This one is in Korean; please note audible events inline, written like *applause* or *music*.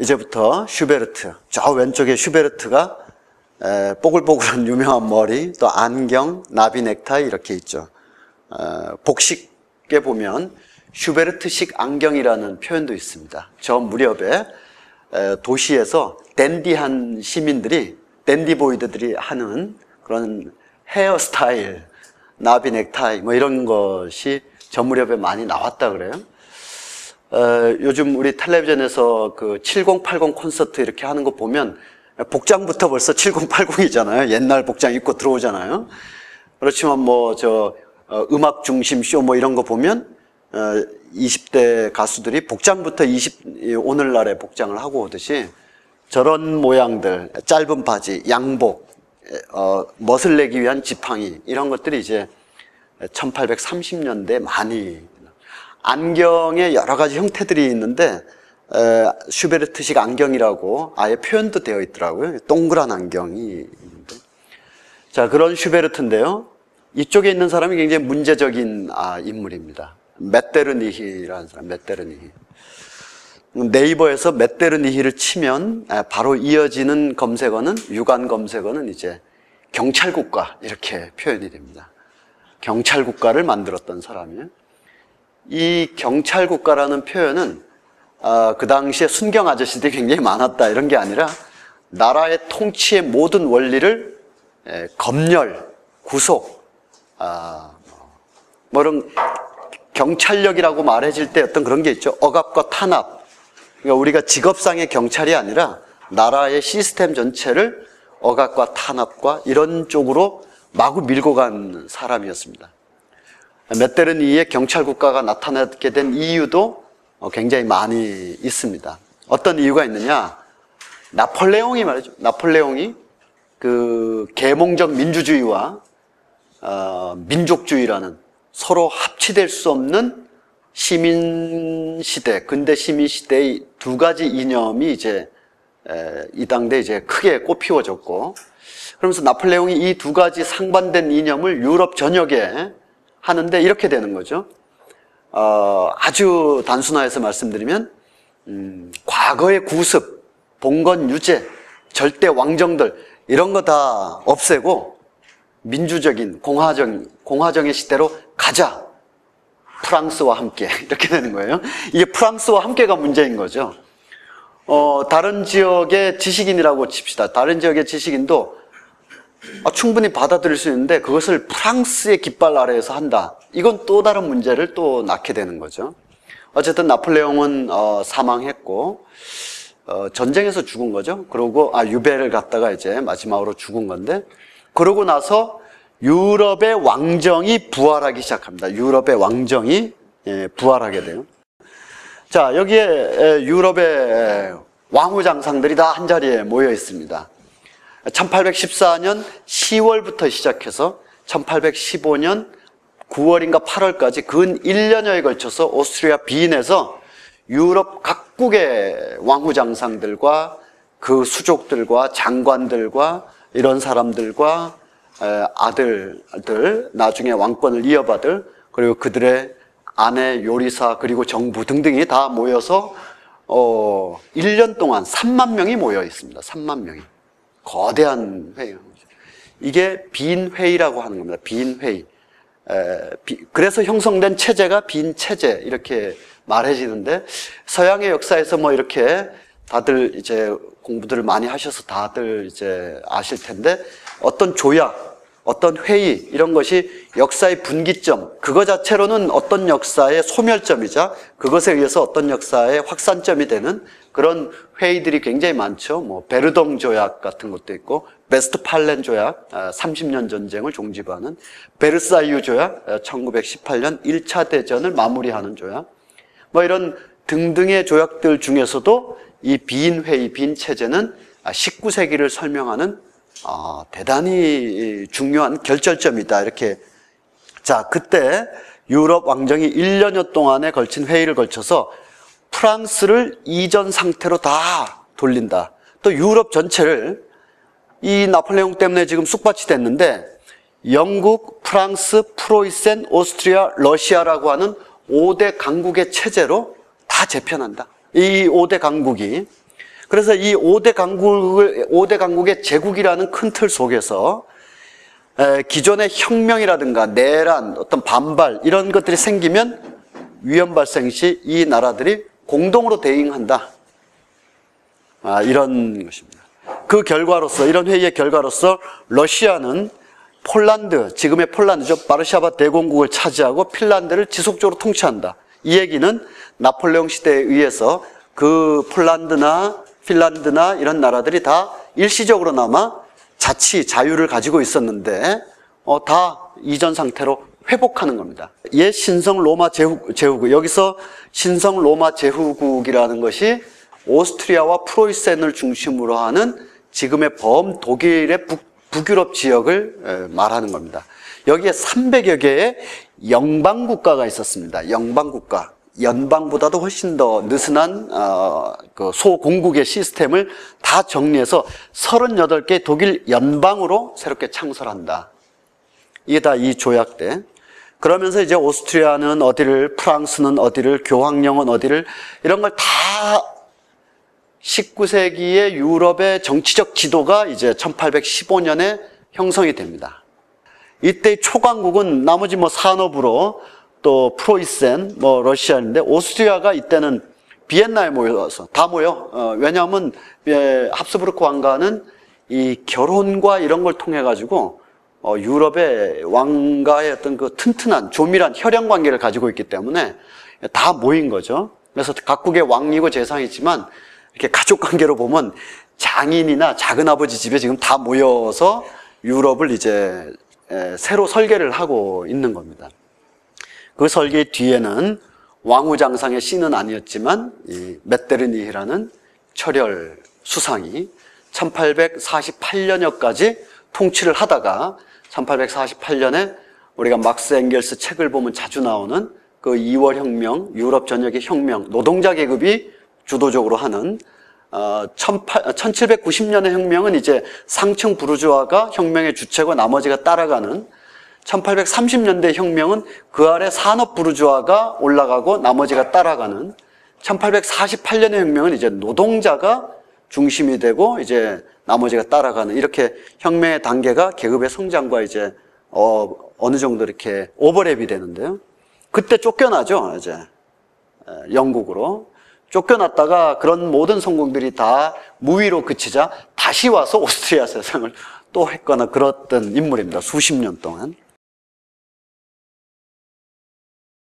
이제부터 슈베르트. 저 왼쪽에 슈베르트가 에, 뽀글뽀글한 유명한 머리, 또 안경, 나비 넥타이 이렇게 있죠. 어, 복식에 보면 슈베르트식 안경이라는 표현도 있습니다. 저 무렵에 에, 도시에서 댄디한 시민들이 댄디보이드들이 하는 그런 헤어스타일, 나비 넥타이 뭐 이런 것이 저 무렵에 많이 나왔다 그래요. 어, 요즘 우리 텔레비전에서 그 7080 콘서트 이렇게 하는 거 보면 복장부터 벌써 7080이잖아요. 옛날 복장 입고 들어오잖아요. 그렇지만 뭐 저 음악 중심 쇼 뭐 이런 거 보면 어, 20대 가수들이 복장부터 20 오늘날의 복장을 하고 오듯이 저런 모양들 짧은 바지, 양복, 어, 멋을 내기 위한 지팡이 이런 것들이 이제 1830년대 많이 안경에 여러 가지 형태들이 있는데 에, 슈베르트식 안경이라고 아예 표현도 되어 있더라고요. 동그란 안경이. 자 그런 슈베르트인데요. 이쪽에 있는 사람이 굉장히 문제적인 아, 인물입니다. 메테르니히라는 사람, 메테르니히. 네이버에서 메테르니히를 치면 에, 바로 이어지는 검색어는 유관 검색어는 이제 경찰 국가 이렇게 표현이 됩니다. 경찰 국가를 만들었던 사람이에요. 이 경찰 국가라는 표현은 어, 그 당시에 순경 아저씨들이 굉장히 많았다 이런 게 아니라 나라의 통치의 모든 원리를 에, 검열, 구속, 아, 뭐 이런 경찰력이라고 말해질 때 어떤 그런 게 있죠. 억압과 탄압. 그러니까 우리가 직업상의 경찰이 아니라 나라의 시스템 전체를 억압과 탄압과 이런 쪽으로 마구 밀고 간 사람이었습니다. 메테르니의 경찰 국가가 나타나게 된 이유도 어, 굉장히 많이 있습니다. 어떤 이유가 있느냐? 나폴레옹이 말이죠. 나폴레옹이 그 계몽적 민주주의와 어, 민족주의라는 서로 합치될 수 없는 시민 시대, 근대 시민 시대의 두 가지 이념이 이제 에, 이 당대 이제 크게 꽃피워졌고, 그러면서 나폴레옹이 이 두 가지 상반된 이념을 유럽 전역에 하는데 이렇게 되는 거죠. 어, 아주 단순화해서 말씀드리면 음, 과거의 구습, 봉건 유죄, 절대 왕정들 이런 거 다 없애고 민주적인 공화정 공화정의 시대로 가자. 프랑스와 함께 *laughs* 이렇게 되는 거예요. 이게 프랑스와 함께가 문제인 거죠. 어, 다른 지역의 지식인이라고 칩시다. 다른 지역의 지식인도 아, 충분히 받아들일 수 있는데 그것을 프랑스의 깃발 아래에서 한다. 이건 또 다른 문제를 또 낳게 되는 거죠. 어쨌든 나폴레옹은 어, 사망했고 어, 전쟁에서 죽은 거죠. 그러고 아 유배를 갔다가 이제 마지막으로 죽은 건데 그러고 나서 유럽의 왕정이 부활하기 시작합니다. 유럽의 왕정이 예, 부활하게 돼요. 자 여기에 에, 유럽의 왕후 장상들이 다 한 자리에 모여 있습니다. 1814년 10월부터 시작해서 1815년 9월인가 8월까지 근 1년여에 걸쳐서 오스트리아 비인에서 유럽 각국의 왕후 장상들과 그 수족들과 장관들과 이런 사람들과 아들들 나중에 왕권을 이어받을 그리고 그들의 아내 요리사 그리고 정부 등등이 다 모여서 어 1년 동안 3만 명이 모여 있습니다. 3만 명이. 거대한 회의. 이게 빈 회의라고 하는 겁니다. 빈 회의. 그래서 형성된 체제가 빈 체제 이렇게 말해지는데 서양의 역사에서 뭐 이렇게 다들 이제 공부들을 많이 하셔서 다들 이제 아실 텐데 어떤 조약, 어떤 회의 이런 것이 역사의 분기점 그거 자체로는 어떤 역사의 소멸점이자 그것에 의해서 어떤 역사의 확산점이 되는 그런 회의들이 굉장히 많죠. 뭐 베르동 조약 같은 것도 있고 베스트팔렌 조약 30년 아, 전쟁을 종지부하는 베르사유 조약 1918년 1차 대전을 마무리하는 조약 뭐 이런 등등의 조약들 중에서도 이 빈 회의, 빈 체제는 19세기를 설명하는 아, 대단히 중요한 결절점이다. 이렇게 자 그때 유럽 왕정이 1년여 동안에 걸친 회의를 걸쳐서 프랑스를 이전 상태로 다 돌린다. 또 유럽 전체를 이 나폴레옹 때문에 지금 쑥밭이 됐는데 영국, 프랑스, 프로이센, 오스트리아, 러시아라고 하는 5대 강국의 체제로 다 재편한다. 이 5대 강국이 그래서 이 5대 강국을, 5대 강국의 제국이라는 큰 틀 속에서 에, 기존의 혁명이라든가 내란, 어떤 반발 이런 것들이 생기면 위험 발생 시 이 나라들이 공동으로 대응한다. 아, 이런 것입니다. 그 결과로서 이런 회의의 결과로서 러시아는 폴란드, 지금의 폴란드죠. 바르샤바 대공국을 차지하고 핀란드를 지속적으로 통치한다. 이 얘기는 나폴레옹 시대에 의해서 그 폴란드나 핀란드나 이런 나라들이 다 일시적으로나마 자치, 자유를 가지고 있었는데 어, 다 이전 상태로 회복하는 겁니다. 옛 신성 로마 제후, 제후국, 여기서 신성 로마 제후국이라는 것이 오스트리아와 프로이센을 중심으로 하는 지금의 범 독일의 북, 북유럽 지역을 에, 말하는 겁니다. 여기에 300여 개의 영방 국가가 있었습니다. 영방 국가. 연방보다도 훨씬 더 느슨한 어, 그 소공국의 시스템을 다 정리해서 38개 독일 연방으로 새롭게 창설한다. 이게 다 이 조약 때. 그러면서 이제 오스트리아는 어디를, 프랑스는 어디를, 교황령은 어디를, 이런 걸 다 19세기의 유럽의 정치적 지도가 이제 1815년에 형성이 됩니다. 이때 초강국은 나머지 뭐 산업으로 또 프로이센, 뭐 러시아인데 오스트리아가 이때는 비엔나에 모여서 다 모여. 어, 왜냐하면 예, 합스부르크 왕가는 이 결혼과 이런 걸 통해 가지고 어, 유럽의 왕가의 어떤 그 튼튼한 조밀한 혈연 관계를 가지고 있기 때문에 다 모인 거죠. 그래서 각국의 왕이고 재상이지만 이렇게 가족 관계로 보면 장인이나 작은 아버지 집에 지금 다 모여서 유럽을 이제 에, 새로 설계를 하고 있는 겁니다. 그 설계 뒤에는 왕후장상의 씨는 아니었지만 이 메테르니히라는 철혈 수상이 1848년여까지 통치를 하다가 1848년에 우리가 막스 앵겔스 책을 보면 자주 나오는 그 2월 혁명, 유럽 전역의 혁명, 노동자 계급이 주도적으로 하는 어, 1790년의 혁명은 이제 상층 부르주아가 혁명의 주체고 나머지가 따라가는 1830년대 혁명은 그 아래 산업 부르주아가 올라가고 나머지가 따라가는 1848년의 혁명은 이제 노동자가 중심이 되고 이제 나머지가 따라가는 이렇게 혁명의 단계가 계급의 성장과 이제 어, 어느 정도 이렇게 오버랩이 되는데요. 그때 쫓겨나죠, 이제 에, 영국으로 쫓겨났다가 그런 모든 성공들이 다 무위로 그치자 다시 와서 오스트리아 세상을 또 했거나 그랬던 인물입니다. 수십 년 동안.